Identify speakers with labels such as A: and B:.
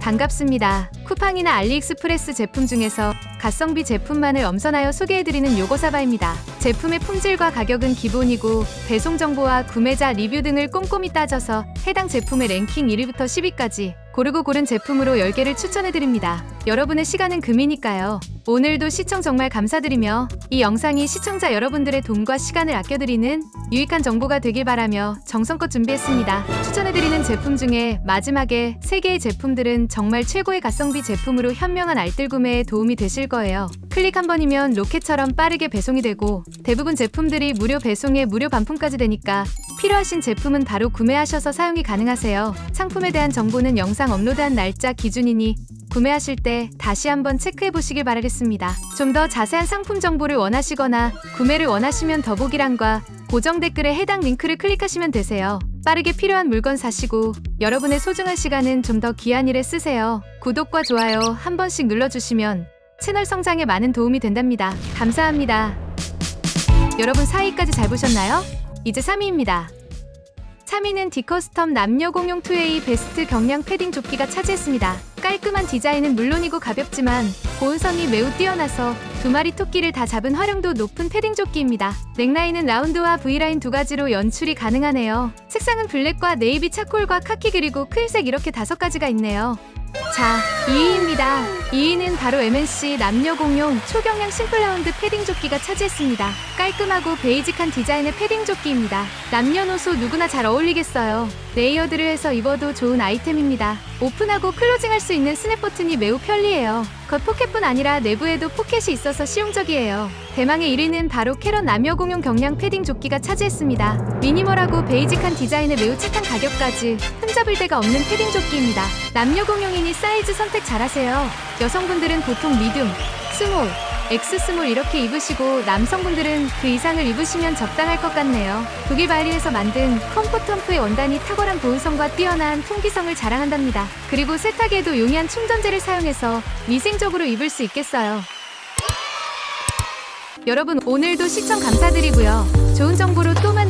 A: 반갑습니다. 쿠팡이나 알리익스프레스 제품 중에서 가성비 제품만을 엄선하여 소개해드리는 요거사바입니다. 제품의 품질과 가격은 기본이고 배송 정보와 구매자 리뷰 등을 꼼꼼히 따져서 해당 제품의 랭킹 1위부터 10위까지 고르고 고른 제품으로 10개를 추천해드립니다. 여러분의 시간은 금이니까요. 오늘도 시청 정말 감사드리며 이 영상이 시청자 여러분들의 돈과 시간을 아껴드리는 유익한 정보가 되길 바라며 정성껏 준비했습니다. 추천해드리는 제품 중에 마지막에 3개의 제품들은 정말 최고의 가성비 제품으로 현명한 알뜰 구매에 도움이 되실 거예요. 클릭 한 번이면 로켓처럼 빠르게 배송이 되고 대부분 제품들이 무료 배송에 무료 반품까지 되니까 필요하신 제품은 바로 구매하셔서 사용이 가능하세요. 상품에 대한 정보는 영상 업로드한 날짜 기준이니 구매하실 때 다시 한번 체크해 보시길 바라겠습니다. 좀 더 자세한 상품 정보를 원하시거나 구매를 원하시면 더보기란과 고정 댓글에 해당 링크를 클릭하시면 되세요. 빠르게 필요한 물건 사시고 여러분의 소중한 시간은 좀 더 귀한 일에 쓰세요. 구독과 좋아요 한 번씩 눌러주시면 채널 성장에 많은 도움이 된답니다. 감사합니다. 여러분 4위까지 잘 보셨나요? 이제 3위입니다. 3위는 디커스텀 남녀 공용 2A 베스트 경량 패딩 조끼가 차지했습니다. 깔끔한 디자인은 물론이고 가볍지만 보온성이 매우 뛰어나서 두 마리 토끼를 다 잡은 활용도 높은 패딩 조끼입니다. 넥라인은 라운드와 V라인 두 가지로 연출이 가능하네요. 색상은 블랙과 네이비 차콜과 카키 그리고 크일색 이렇게 다섯 가지가 있네요. 자, 2위입니다. 2위는 바로 MNC 남녀 공용 초경량 심플라운드 패딩 조끼가 차지했습니다. 깔끔하고 베이직한 디자인의 패딩 조끼입니다. 남녀노소 누구나 잘 어울리겠어요. 레이어드를 해서 입어도 좋은 아이템입니다. 오픈하고 클로징할 수 있는 스냅 버튼이 매우 편리해요. 겉 포켓뿐 아니라 내부에도 포켓이 있어서 실용적이에요. 대망의 1위는 바로 캐럿 남녀 공용 경량 패딩 조끼가 차지했습니다. 미니멀하고 베이직한 디자인에 매우 착한 가격까지 흠잡을 데가 없는 패딩 조끼입니다. 남녀 공용이니 사이즈 선택 잘하세요. 여성분들은 보통 미디움, 스몰, 엑스 스몰 이렇게 입으시고 남성분들은 그 이상을 입으시면 적당할 것 같네요. 독일 바이린에서 만든 컴포텀프의 원단이 탁월한 보온성과 뛰어난 통기성을 자랑한답니다. 그리고 세탁에도 용이한 충전재를 사용해서 위생적으로 입을 수 있겠어요. 여러분 오늘도 시청 감사드리고요. 좋은 정보로 또 만나요.